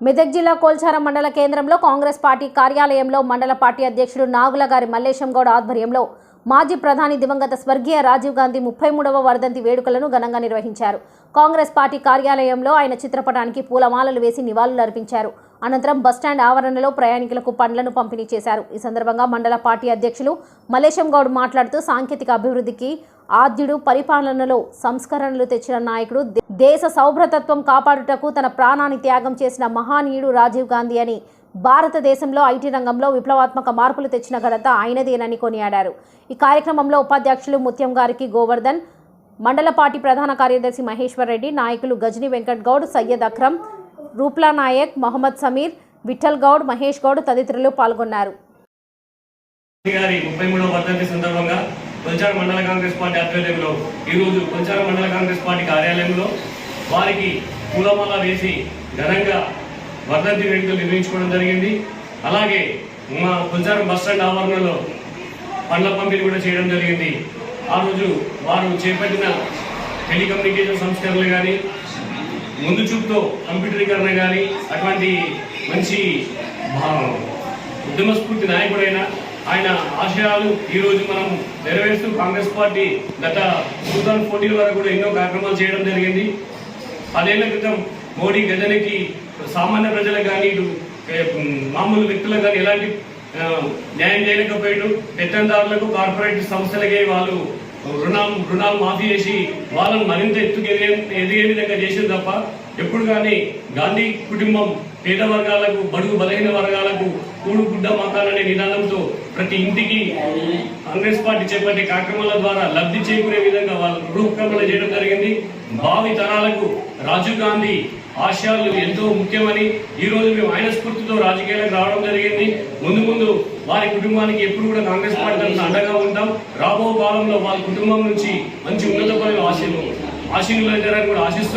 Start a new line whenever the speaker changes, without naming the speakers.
మెదక్ జిల్లా కోల్చారం మండల కేంద్రంలో కాంగ్రెస్ పార్టీ కార్యాలయంలో మండల పార్టీ అధ్యక్షుడు నాగుల గారి మల్లేశం గౌడ్ ఆధ్వర్యంలో మాజీ ప్రధాని దివంగత స్వర్గీయ రాజీవ్ గాంధీ ముప్పై మూడవ వర్ధంతి వేడుకలను ఘనంగా నిర్వహించారు. కాంగ్రెస్ పార్టీ కార్యాలయంలో ఆయన చిత్రపటానికి పూలమాలలు వేసి నివాళులర్పించారు అనంతరం బస్టాండ్ ఆవరణలో ప్రయాణికులకు పండ్లను పంపిణీ చేశారు. ఈ సందర్భంగా మండల పార్టీ అధ్యక్షులు మలేశం గౌడ్ మాట్లాడుతూ సాంకేతిక అభివృద్ధికి ఆద్యుడు పరిపాలనలో సంస్కరణలు తెచ్చిన నాయకుడు దేశ సౌభ్రతత్వం కాపాడుటకు తన ప్రాణాన్ని త్యాగం చేసిన మహానీయుడు రాజీవ్ గాంధీ అని భారతదేశంలో ఐటీ రంగంలో విప్లవాత్మక మార్పులు తెచ్చిన ఘనత ఆయనదేనని కొనియాడారు. ఈ కార్యక్రమంలో ఉపాధ్యక్షులు ముత్యం గారికి గోవర్ధన్ మండలపాటి ప్రధాన కార్యదర్శి మహేశ్వర్ రెడ్డి నాయకులు గజని వెంకట్ గౌడ్ సయ్యద్ అక్రమ్ రూప్లా నాయక్ మహమ్మద్ సమీర్ విఠల్ గౌడ్ మహేష్ గౌడ్ తదితరులు పాల్గొన్నారు.
గారి ముప్పై మూడవ వర్ధంతి సందర్భంగా కొంచార మండల కాంగ్రెస్ పార్టీ ఆధ్వర్యంలో ఈరోజు కొంచార మండల కాంగ్రెస్ పార్టీ కార్యాలయంలో వారికి పూలమాల వేసి ఘనంగా వర్ధంతి వేడుకలు నిర్వహించుకోవడం జరిగింది. అలాగే మా కొంచారం బస్టాండ్ ఆవరణలో పండ్ల పంపిణీ కూడా చేయడం జరిగింది. ఆ రోజు వారు చేపట్టిన టెలికమ్యూనికేషన్ సంస్కరణలు కానీ ముందు చూపుతో కంప్యూటరీకరణ కానీ అటువంటి మంచి ఉద్యమ స్ఫూర్తి నాయకుడైన ఆయన ఆశయాలు ఈరోజు మనము మనం నెరవేరుస్తూ కాంగ్రెస్ పార్టీ గత టూ థౌజండ్ ఫోర్టీన్ వరకు కూడా ఎన్నో కార్యక్రమాలు చేయడం జరిగింది. పదేళ్ళ క్రితం మోడీ గజనికి సామాన్య ప్రజలకు కానీ ఇటు మామూలు వ్యక్తులకు కానీ ఎలాంటి న్యాయం చేయలేకపోయాడు పెత్తందారులకు కార్పొరేట్ సంస్థలకే వాళ్ళు రుణం రుణాలు మాఫీ చేసి వాళ్ళని మరింత ఎత్తుకు ఎదిగే ఎదిగే విధంగా చేసింది తప్ప ఎప్పుడు కానీ గాంధీ కుటుంబం పేద వర్గాలకు బడుగు బలహీన వర్గాలకు కూడు గుడ్డ మకాలనే నినాదంతో ప్రతి ఇంటికి కాంగ్రెస్ పార్టీ చేపట్టే కార్యక్రమాల ద్వారా లబ్ధి చేకూరే విధంగా వాళ్ళు రూపకల్పన చేయడం జరిగింది. భావి తరాలకు రాజీవ్ గాంధీ ఆశయాలు ఎంతో ముఖ్యమని ఈ రోజు మేము ఆయన స్ఫూర్తితో రాజకీయాలకు రావడం జరిగింది. ముందు ముందు వారి కుటుంబానికి ఎప్పుడు కూడా కాంగ్రెస్ పార్టీ తరఫున అండగా ఉంటాం. రాబో కాలంలో వాళ్ళ కుటుంబం నుంచి మంచి ఉన్నత పదవి ఆశీలు ఆశీనులు కూడా ఆశిస్తూ